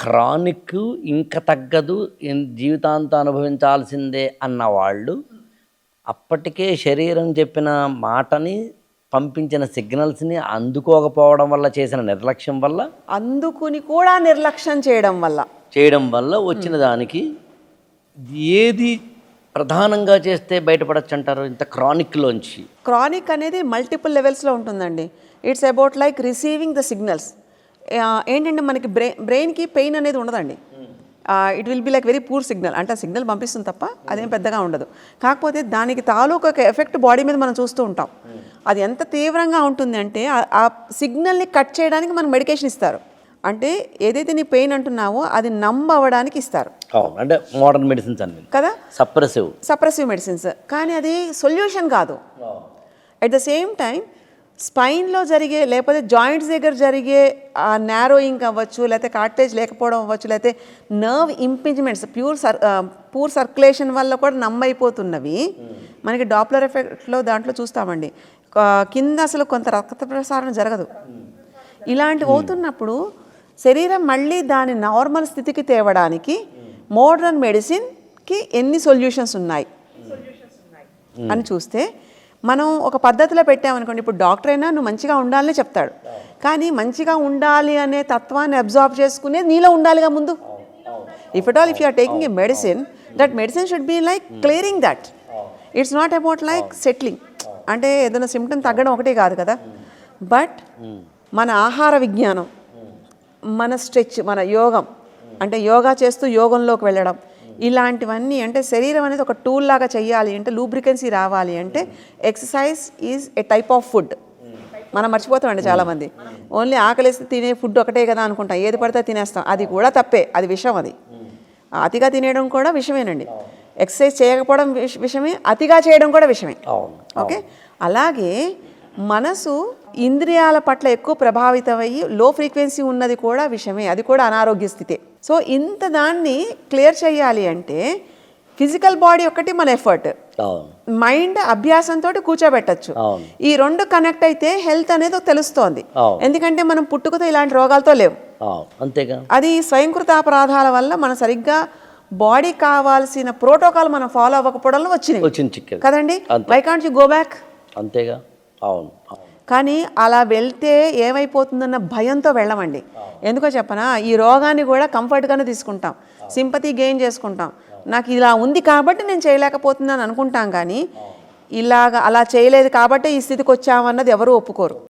Chronic ఇంక తగ్గదు జీవితాంతం అనుభవించాల్సిందే అన్న వాళ్ళు అప్పటికే శరీరం చెప్పిన మాటని పంపించిన సిగ్నల్స్ని అందుకోకపోవడం వల్ల చేసిన నిర్లక్ష్యం వల్ల అందుకుని కూడా నిర్లక్ష్యం చేయడం వల్ల. చేయడం వల్ల వచ్చిన దానికి ఏది ప్రధానంగా చేస్తే బయటపడచ్చు అంటారు ఇంత క్రానిక్లోంచి? క్రానిక్ అనేది మల్టిపుల్ లెవెల్స్లో ఉంటుందండి. It's about like receiving the signals. ఏంటంటే మనకి బ్రెయిన్ బ్రెయిన్కి పెయిన్ అనేది ఉండదండి. It will be like very poor signal. అంటే ఆ సిగ్నల్ పంపిస్తుంది తప్ప అదేం పెద్దగా ఉండదు. కాకపోతే దానికి తాలూకు ఒక ఎఫెక్ట్ బాడీ మీద మనం చూస్తూ ఉంటాం. అది ఎంత తీవ్రంగా ఉంటుంది అంటే ఆ- సిగ్నల్ని కట్ చేయడానికి మనకు మెడికేషన్ ఇస్తారు. అంటే ఏదైతే నీ పెయిన్ అంటున్నావో అది నమ్మ అవ్వడానికి ఇస్తారు అంటే మోడర్న్ మెడిసిన్స్ అన్ని. కదా? సప్రెసివ్. Suppressive medicines. కానీ అది సొల్యూషన్ కాదు. అట్ ద సేమ్ టైం స్పైన్లో జరిగే లేకపోతే జాయింట్స్ దగ్గర జరిగే ఆ నారోయింగ్ అవ్వచ్చు లేకపోతే కార్టేజ్ లేకపోవడం అవ్వచ్చు లేకపోతే nerve impingements pure sir poor circulation వల్ల కూడా నమ్మైపోతున్నవి మనకి డాప్లర్ ఎఫెక్ట్లో దాంట్లో చూస్తామండి. కింద అసలు కొంత రక్త ప్రసారం జరగదు. ఇలాంటివి అవుతున్నప్పుడు శరీరం మళ్ళీ దాని నార్మల్ స్థితికి తేవడానికి మోడర్న్ మెడిసిన్కి ఎన్ని సొల్యూషన్స్ ఉన్నాయి? అని చూస్తే మనం ఒక పద్ధతిలో పెట్టామనుకోండి ఇప్పుడు డాక్టర్ అయినా నువ్వు మంచిగా ఉండాలని చెప్తాడు. కానీ మంచిగా ఉండాలి అనే తత్వాన్ని అబ్జార్బ్ చేసుకునే నీలో ఉండాలిగా ముందు. If it all if you are taking a medicine that medicine should be like clearing that it's not about like settling అంటే ఏదైనా సిమ్టమ్ తగ్గడం ఒకటే కాదు కదా. బట్ మన ఆహార విజ్ఞానం మన స్ట్రెచ్ మన యోగం అంటే యోగా చేస్తూ యోగంలోకి వెళ్ళడం ఇలాంటివన్నీ అంటే శరీరం అనేది ఒక టూల్ లాగా చేయాలి అంటే లూబ్రికెన్సీ రావాలి అంటే exercise is a type of food మనం మర్చిపోతామండి చాలామంది. ఓన్లీ ఆకలిస్తే తినే ఫుడ్ ఒకటే కదా అనుకుంటాం. ఏది పడితే తినేస్తాం. అది కూడా తప్పే. అది విషం అది. అతిగా తినేయడం కూడా విషమేనండి. ఎక్సర్సైజ్ చేయకపోవడం విష- విషమే అతిగా చేయడం కూడా విషమే. ఓకే అలాగే మనసు ఇంద్రియాల పట్ల ఎక్కువ ప్రభావితమయ్యి లో ఫ్రీక్వెన్సీ ఉన్నది కూడా విషయమే అది కూడా అనారోగ్య స్థితే. సో ఇంత దాన్ని క్లియర్ చేయాలి అంటే ఫిజికల్ బాడీ ఒకటి మన ఎఫర్ట్ మైండ్ అభ్యాసంతో కూర్చోబెట్టచ్చు. ఈ రెండు కనెక్ట్ అయితే హెల్త్ అనేది తెలుస్తోంది. ఎందుకంటే మనం పుట్టుకతో ఇలాంటి రోగాలతో లేవు. అంతేగా అది స్వయంకృత అపరాధాల వల్ల మనం సరిగ్గా బాడీ కావాల్సిన ప్రోటోకాల్ మనం ఫాలో అవ్వకపోవడంలో వచ్చినాయి కదండి. Why can't you go back అంతేగా. అవును. కానీ అలా వెళ్తే ఏమైపోతుందన్న భయంతో వెళ్ళమండి. ఎందుకో చెప్పనా ఈ రోగాన్ని కూడా కంఫర్ట్గానే తీసుకుంటాం. సింపతి గెయిన్ చేసుకుంటాం. నాకు ఇలా ఉంది కాబట్టి నేను చేయలేకపోతున్నాను అనుకుంటాం కానీ ఇలాగ అలా చేయలేదు కాబట్టి ఈ స్థితికి వచ్చామన్నది ఎవరు ఒప్పుకోరు.